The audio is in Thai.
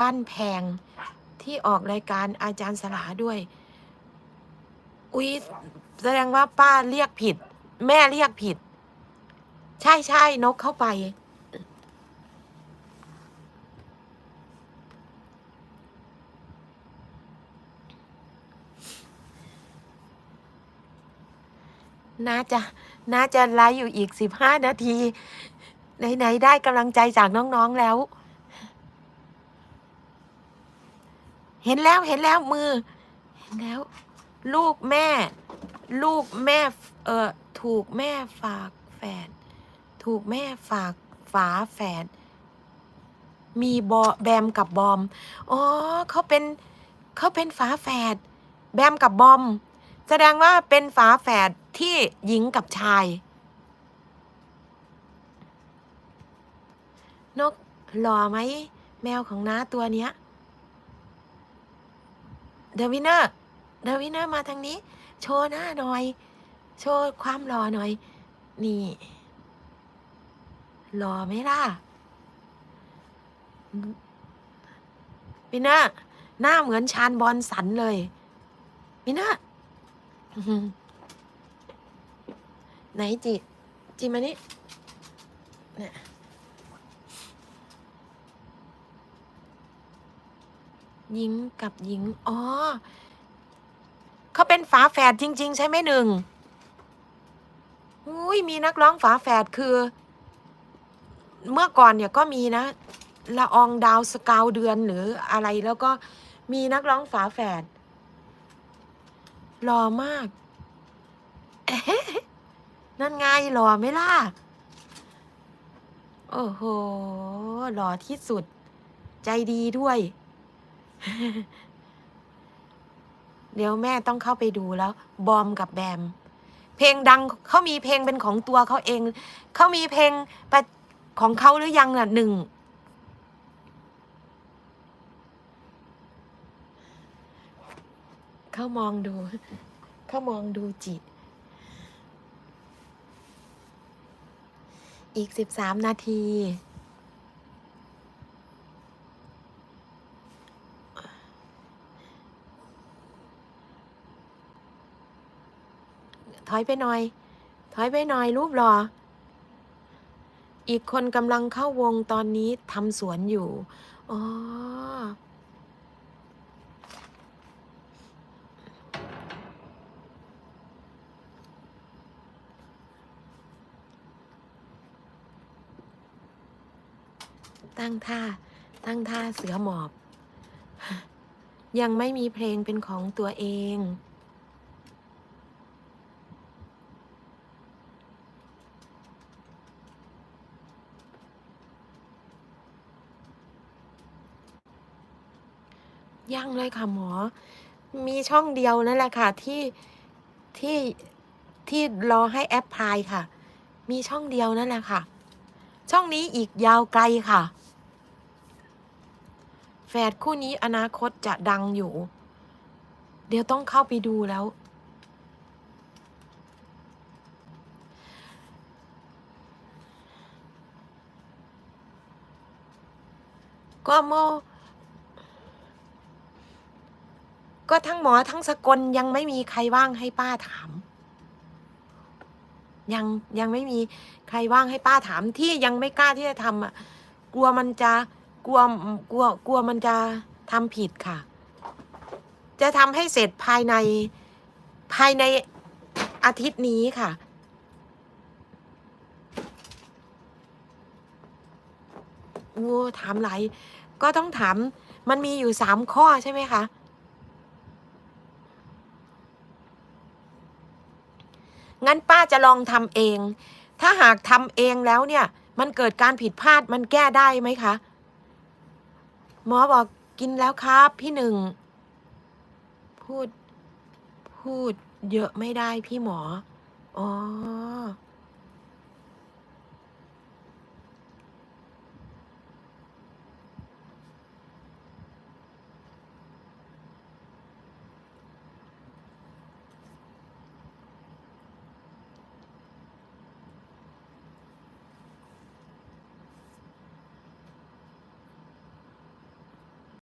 ปั้นแพงที่ออกรายการอาจารย์สลาด้วย อุ๊ยแสดงว่าป้าเรียกผิด แม่เรียกผิด ใช่ใช่นกเข้าไป น่าจะน่าจะไลฟ์อยู่อีกสิบห้านาที ไหน ๆ ได้กำลังใจจากน้อง ๆ แล้ว เห็นแล้วเห็นแล้วมือ เห็นแล้ว ลูกแม่ ลูกแม่ เออถูกแม่ฝากแฝดถูกแม่ฝากฝาแฝดมีบอแบมกับบอม อ๋อเขาเป็นเขาเป็นฝาแฝดแบมกับบอม แสดงว่าเป็นฝาแฝดที่หญิงกับชาย นกหล่อไหม แมวของน้าตัวเนี้ย ดวินเนอร์เดวินเนอร์มาทางนี้ โชว์หน้าหน่อย โชว์ความหล่อหน่อย นี่หล่อไหมล่ะวินเนอร์หน้าเหมือนชานบอลสันเลยวินเนอร์อื้อหือไหนจิ จิมานี่เนี่ย หญิงกับหญิง อ๋อ เขาเป็นฝาแฝดจริง ๆ ใช่ไหมหนึ่งอุ้ยมีนักร้องฝาแฝดคือ เมื่อก่อนเนี่ยก็มีนะละอองดาวสกาวเดือนหรืออะไรแล้วก็มีนักร้องฝาแฝดหล่อมาก นั่นไงหล่อไหมล่ะ โอ้โห หล่อที่สุด ใจดีด้วย เดี๋ยวแม่ต้องเข้าไปดูแล้ว บอมกับแบม เพลงดังเขามีเพลงเป็นของตัวเขาเอง เขามีเพลงของเขาหรือยังน่ะหนึ่งเขามองดูเขามองดูจิต อีกสิบสามนาที ถอยไปหน่อย ถอยไปหน่อย รูปหรออีกคนกำลังเข้าวงตอนนี้ทำสวนอยู่ อ๋อ ตั้งท่า ตั้งท่าเสือหมอบ ยังไม่มีเพลงเป็นของตัวเอง ยังเลยค่ะหมอ มีช่องเดียวนั่นแหละค่ะ ที่ที่ที่รอให้แอปพลายค่ะ มีช่องเดียวนั่นแหละค่ะ ช่องนี้อีกยาวไกลค่ะ แฝดคู่นี้อนาคตจะดังอยู่ เดี๋ยวต้องเข้าไปดูแล้ว ก็โม ก็ทั้งหมอทั้งสกลยังไม่มีใครว่างให้ป้าถาม ยังยังไม่มีใครว่างให้ป้าถามที่ยังไม่กล้าที่จะทำอะ กลัวมันจะกลัวกลัวกลัวมันจะทำผิดค่ะ จะทำให้เสร็จภายในภายในอาทิตย์นี้ค่ะโอ้ถามหลายก็ต้องถามมันมีอยู่สามข้อใช่ไหมคะ งั้นป้าจะลองทำเอง ถ้าหากทำเองแล้วเนี่ย มันเกิดการผิดพลาดมันแก้ได้ไหมคะ หมอบอกกินแล้วครับ พี่หนึ่ง พูด พูดเยอะไม่ได้พี่หมอ อ๋อ